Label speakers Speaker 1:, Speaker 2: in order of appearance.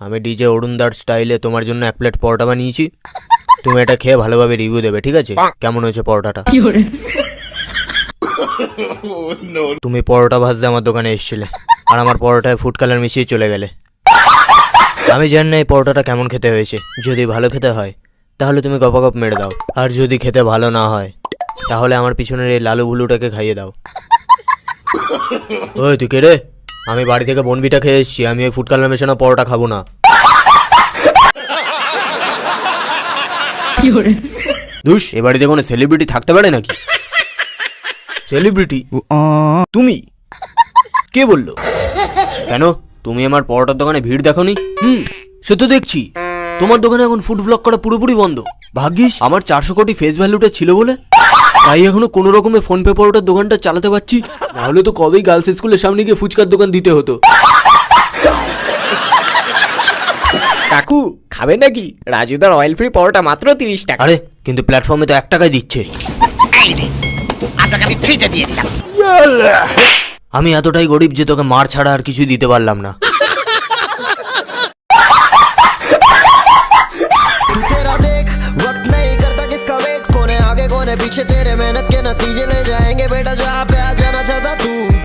Speaker 1: আমি ডিজে অরুণদার স্টাইলে তোমার জন্য এক প্লেট পরোটা বানিয়েছি। তুমি এটা খেয়ে ভালোভাবে রিভিউ দেবে ঠিক আছে? কেমন হয়েছে পরোটাটা? তুমি পরোটা ভাজতে আমার দোকানে এসেছিলে আর আমার পরোটায় ফুড কালার মিশিয়ে চলে গেলে। আমি জানি না এই পরোটাটা কেমন খেতে হয়েছে যদি ভালো খেতে হয় তাহলে তুমি গপাগপ মেরে দাও। আর যদি খেতে ভালো না হয় তাহলে আমার পিছনের এই লালু ভুলুটাকে খাইয়ে দাও। ওই তুই কে রে? আমি বাড়ি থেকে বনবিটা খেয়ে এসেছি আমি ওই ফুড কালার মেশানো পরোটা খাব না। দুষ এ বাড়িতে কোনো সেলিব্রিটি থাকতে পারে নাকি? সেলিব্রিটি তুমি? কে বলল? কেন? তুমি আমার পরোটার দোকানে ভিড় দেখোনি? হুম সে তো দেখছি। তোমার দোকানে এখন ফুড ব্লক করা পুরোপুরি বন্ধ। ভাগ্যিস আমার চারশো কোটি ফেস ভ্যালুটা ছিল বলে? তাই এখনও কোনো রকমে ফোন পে পরোটার দোকানটা চালাতে পারছি। নাহলে তো কবেই গার্লস স্কুলের সামনে গিয়ে ফুচকার দোকান দিতে হতো।
Speaker 2: কাকু খাবে নাকি? রাজুদার অয়েল ফ্রি পরোটা মাত্র তিরিশ টাকা।
Speaker 1: আরে কিন্তু প্ল্যাটফর্মে তো এক টাকায় দিচ্ছে।
Speaker 3: আপনাকে আমি ফ্রিতে দিয়ে দিলাম।
Speaker 1: আমি এতটাই গরিব যে তোকে মার ছাড়া আর কিছুই দিতে পারলাম না।
Speaker 4: पीछे तेरे मेहनत के नतीजे ले जाएँगे बेटा जहाँ